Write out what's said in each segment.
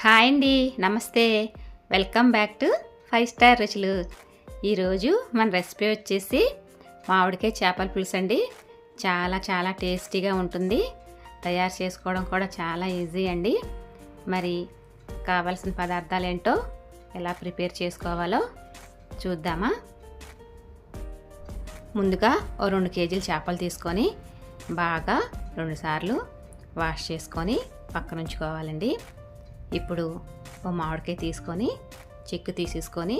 Hi అండి నమస్తే. Welcome back to five star రుచులు. ఈరోజు మన రెసిపీ వచ్చేసి మామిడికాయ చేపల పులుసు అండి. చాలా చాలా టేస్టీగా ఉంటుంది. తయారు చేసుకోవడం కూడా చాలా ఈజీ అండి. మరి కావాల్సిన పదార్థాలు ఏంటో ఎలా ప్రిపేర్ చేసుకోవాలో చూద్దామా? ముందుగా ఓ రెండు కేజీలు చేపలు తీసుకొని బాగా రెండుసార్లు వాష్ చేసుకొని పక్కన ఉంచుకోవాలండి. ఇప్పుడు ఓ మామిడికాయ తీసుకొని చెక్కు తీసేసుకొని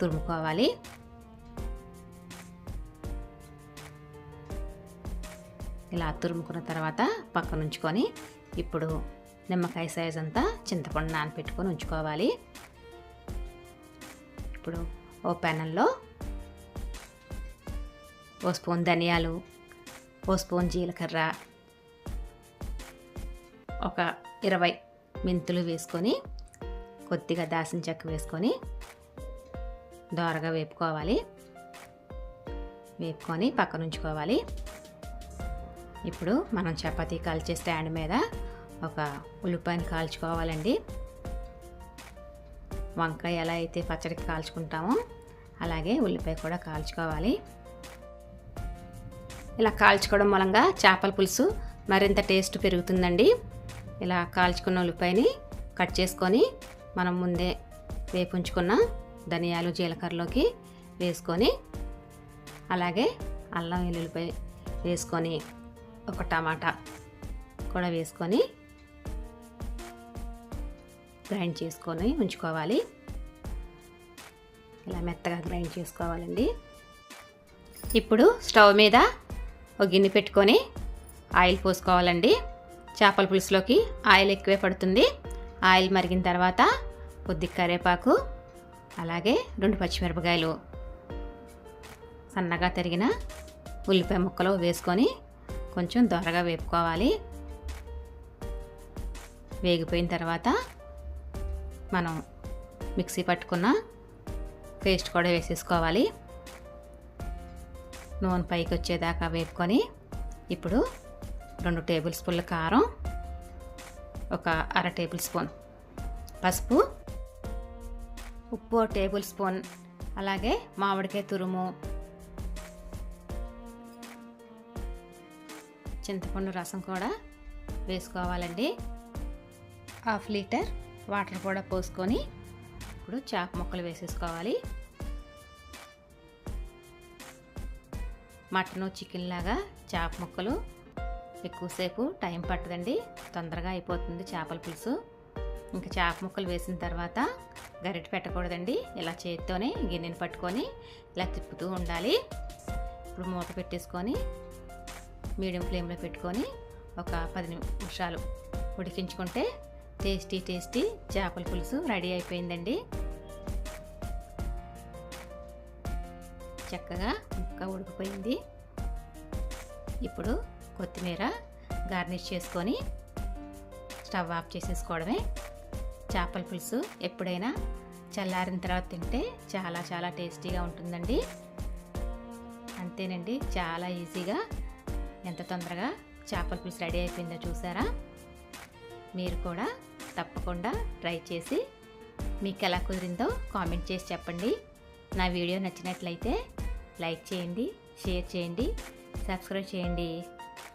తురుముకోవాలి. ఇలా తురుముకున్న తర్వాత పక్కన ఉంచుకొని ఇప్పుడు నిమ్మకాయ సైజ్ అంతా చింతపండు నానపెట్టుకొని ఉంచుకోవాలి. ఇప్పుడు ఓ పెనంలో ఓ స్పూన్ ధనియాలు ఓ స్పూన్ జీలకర్ర ఒక ఇరవై మెంతులు వేసుకొని కొద్దిగా దాసిన చెక్క వేసుకొని దోరగా వేపుకోవాలి. వేపుకొని పక్కన ఉంచుకోవాలి. ఇప్పుడు మనం చపాతీ కాల్చే స్టాండ్ మీద ఒక ఉల్లిపాయను కాల్చుకోవాలండి. వంకాయ ఎలా అయితే పచ్చడికి కాల్చుకుంటామో అలాగే ఉల్లిపాయ కూడా కాల్చుకోవాలి. ఇలా కాల్చుకోవడం మూలంగా చేపల పులుసు మరింత టేస్ట్ పెరుగుతుందండి. ఇలా కాల్చుకున్న ఉల్లిపాయని కట్ చేసుకొని మనం ముందే వేపుంచుకున్న ధనియాలు జీలకర్రలోకి వేసుకొని అలాగే అల్లం వెల్లుల్లిపాయ వేసుకొని ఒక టమాటా కూడా వేసుకొని గ్రైండ్ చేసుకొని ఉంచుకోవాలి. ఇలా మెత్తగా గ్రైండ్ చేసుకోవాలండి. ఇప్పుడు స్టవ్ మీద ఒక గిన్నె పెట్టుకొని ఆయిల్ పోసుకోవాలండి. చేపల పులుసులోకి ఆయిల్ ఎక్కువే పడుతుంది. ఆయిల్ మరిగిన తర్వాత కొద్ది కరివేపాకు అలాగే రెండు పచ్చిమిరపకాయలు సన్నగా తరిగిన ఉల్లిపాయ ముక్కలు వేసుకొని కొంచెం దొరగా వేపుకోవాలి. వేగిపోయిన తర్వాత మనం మిక్సీ పట్టుకున్న పేస్ట్ కూడా వేసేసుకోవాలి. నూనె పైకి వచ్చేదాకా వేపుకొని ఇప్పుడు రెండు టేబుల్ స్పూన్ల కారం ఒక అర టేబుల్ స్పూన్ పసుపు ఉప్పు టేబుల్ స్పూన్ అలాగే మామిడికాయ తురుము చింతపండు రసం కూడా వేసుకోవాలండి. హాఫ్ లీటర్ వాటర్ కూడా పోసుకొని ఇప్పుడు చేప ముక్కలు వేసేసుకోవాలి. మటను చికెన్ లాగా చేప ముక్కలు ఎక్కువసేపు టైం పట్టదండి. తొందరగా అయిపోతుంది చేపల పులుసు. ఇంకా చేప ముక్కలు వేసిన తర్వాత గరిటె పెట్టకూడదండి. ఇలా చేతితోనే గిన్నెని పట్టుకొని ఇలా తిప్పుతూ ఉండాలి. ఇప్పుడు మూత పెట్టేసుకొని మీడియం ఫ్లేమ్లో పెట్టుకొని ఒక పది నిమిషాలు ఉడికించుకుంటే టేస్టీ టేస్టీ చేపల పులుసు రెడీ అయిపోయిందండి. చక్కగా ముక్క ఉడికిపోయింది. ఇప్పుడు కొత్తిమీర గార్నిష్ చేసుకొని స్టవ్ ఆఫ్ చేసేసుకోవడమే. చేపల పులుసు ఎప్పుడైనా చల్లారిన తర్వాత తింటే చాలా చాలా టేస్టీగా ఉంటుందండి. అంతేనండి చాలా ఈజీగా ఎంత తొందరగా చేపల పులుసు రెడీ అయిపోయిందో చూసారా? మీరు కూడా తప్పకుండా ట్రై చేసి మీకు ఎలా కుదిరిందో కామెంట్ చేసి చెప్పండి. నా వీడియో నచ్చినట్లయితే లైక్ చేయండి షేర్ చేయండి సబ్స్క్రైబ్ చేయండి.